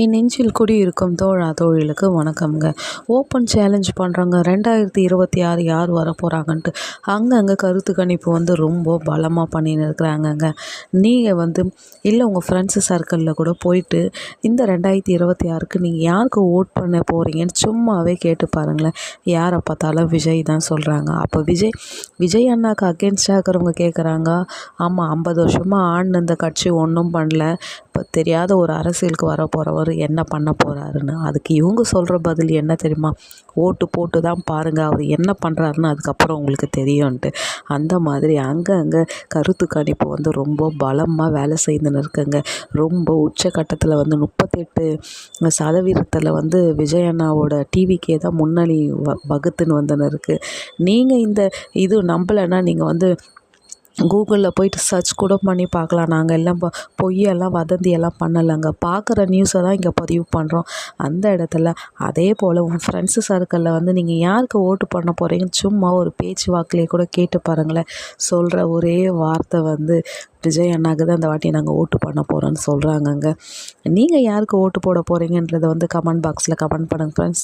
என் நெஞ்சில் குடியிருக்கும் தோழா தோழிலுக்கு வணக்கம்ங்க. ஓப்பன் சேலஞ்ச் பண்ணுறாங்க ரெண்டாயிரத்தி இருபத்தி ஆறு யார் வர போகிறாங்கன்ட்டு அங்கங்கே கருத்து கணிப்பு வந்து ரொம்ப பலமாக பண்ணின்னு இருக்கிறாங்கங்க. நீங்கள் வந்து இல்லை உங்கள் ஃப்ரெண்ட்ஸு சர்க்கிளில் கூட போயிட்டு இந்த ரெண்டாயிரத்தி இருபத்தி ஆறுக்கு நீங்கள் யாருக்கு ஓட் பண்ண போகிறீங்கன்னு சும்மாவே கேட்டு பாருங்களேன். யாரை பார்த்தாலும் விஜய் தான் சொல்கிறாங்க அப்போ விஜய் விஜய் அண்ணாக்கு அகேன்ஸ்டாக இருக்கிறவங்க கேட்குறாங்க ஆமாம் ஐம்பது வருஷமாக ஆண்டு இந்த கட்சி ஒன்றும் பண்ணல. இப்போ தெரியாத ஒரு அரசியலுக்கு வர போகிறவர் என்ன பண்ண போகிறாருன்னு அதுக்கு இவங்க சொல்கிற பதில் என்ன தெரியுமா? ஓட்டு போட்டு தான் பாருங்கள் அவர் என்ன பண்ணுறாருன்னு அதுக்கப்புறம் உங்களுக்கு தெரியும்ன்ட்டு. அந்த மாதிரி அங்கங்கே கருத்து கணிப்பு வந்து ரொம்ப பலமாக வேலை செய்துன்னு இருக்குங்க. ரொம்ப உச்சக்கட்டத்தில் வந்து முப்பத்தெட்டு சதவீதத்தில் வந்து விஜய் அண்ணாவோட டிவிக்கே தான் முன்னணி வ வகுத்துன்னு வந்துன்னு இருக்குது நீங்கள் இந்த இது நம்பலைன்னா நீங்கள் வந்து கூகுளில் போயிட்டு சர்ச் கூட பண்ணி பார்க்கலாம். நாங்கள் எல்லாம் பொ பொய்யெல்லாம் வதந்தியெல்லாம் பண்ணலைங்க. பார்க்குற நியூஸை தான் இங்கே பதிவு பண்ணுறோம் அந்த இடத்துல அதே போல் உங்கள் ஃப்ரெண்ட்ஸு சர்க்கிளில் வந்து நீங்கள் யாருக்கு ஓட்டு பண்ண போகிறீங்கன்னு சும்மா ஒரு பேச்சு வாக்கிலே கூட கேட்டு பாருங்களேன். சொல்கிற ஒரே வார்த்தை வந்து விஜய் அண்ணாக்கு தான் இந்த வாட்டி நாங்கள் ஓட்டு பண்ண போகிறோன்னு சொல்கிறாங்கங்க நீங்கள் யாருக்கு ஓட்டு போட போகிறீங்கன்றத வந்து கமெண்ட் பாக்ஸில் கமெண்ட் பண்ணுங்கள் ஃப்ரெண்ட்ஸ்